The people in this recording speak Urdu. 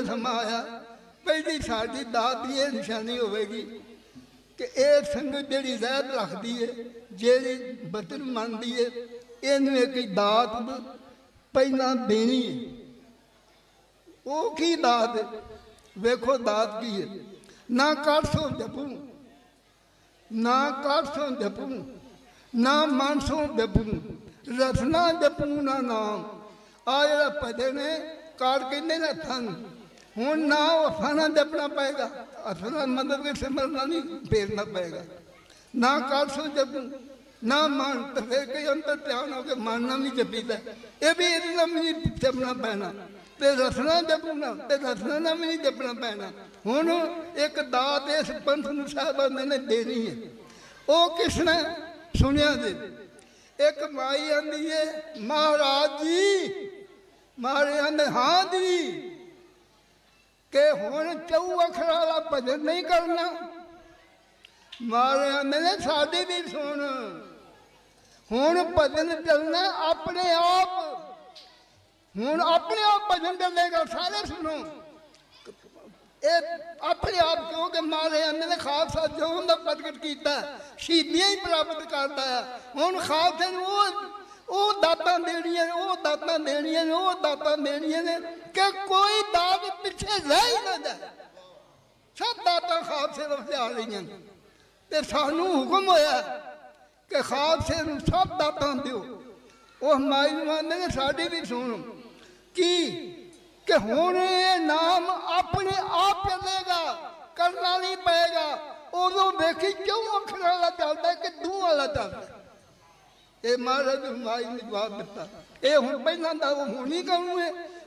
پہلی ساری دش ہوئے نہ آ جا پتے نے کار کہ ہون نہ جبنا پائے گا مدد کے سمرنا نہیں پائے گا نہ کارسو جب نہ ہے انتر تیان ہو کے ماننا نہیں یہ بھی اتنا پنا جپنا رسنا جپنا پینا ہون ایک دس پنس میں نے دینی ہے او کس نے سنیا دے جی۔ ایک مائی ہے مہاراج جی مہاراج آدھے ہاں جی ਹੁਣ ਚੌ ਅੱਖਰਾਂ ਵਾਲਾ ਭਜਨ ਨਹੀਂ ਕਰਨਾ ਮਾਰਿਆ ਮੇਰੇ ਸਾਡੇ ਵੀ ਸੁਣ ਹੁਣ ਭਜਨ ਚੱਲਣਾ ਆਪਣੇ ਆਪ ਹੁਣ ਆਪਣੇ ਆਪ ਭਜਨ ਚੱਲੇਗਾ ਸਾਰੇ ਸੁਣੋ ਇਹ ਆਪਣੇ ਆਪ ਕਿਉਂਕਿ ਮਾਰੇ ਅੰਨੇ ਨੇ ਖਾਲਸਾ ਜੋਨ ਦਾ ਪ੍ਰਗਟ ਕੀਤਾ ਸ਼ਹੀਦੀਆਂ ਹੀ ਪ੍ਰਾਪਤ ਕਰਦਾ ਹੁਣ ਖਾਲਸੇ ਨੂੰ دیاں دتیاں وہ دتان کہ کوئی دت پیچھے رہ سب دتا خالصے آ رہی ہیں حکم ہوا کہ خالصے سب دتان دماعظ مان ساری بھی سو کی ہوں یہ نام اپنے آپ چلے گا کرنا نہیں پائے گا ادو دیکھی کیوں آخر والا چلتا ہے کہ دوں والا چلتا ہے ਇਹ ਮਹਾਰਾਜ ਮਾਈ ਜਵਾਬ ਦਿੱਤਾ ਇਹ ਹੁਣ ਪਹਿਲਾਂ ਦਾ ਉਹ ਹੁਣ ਨਹੀਂ ਕੌਣ ਹੈ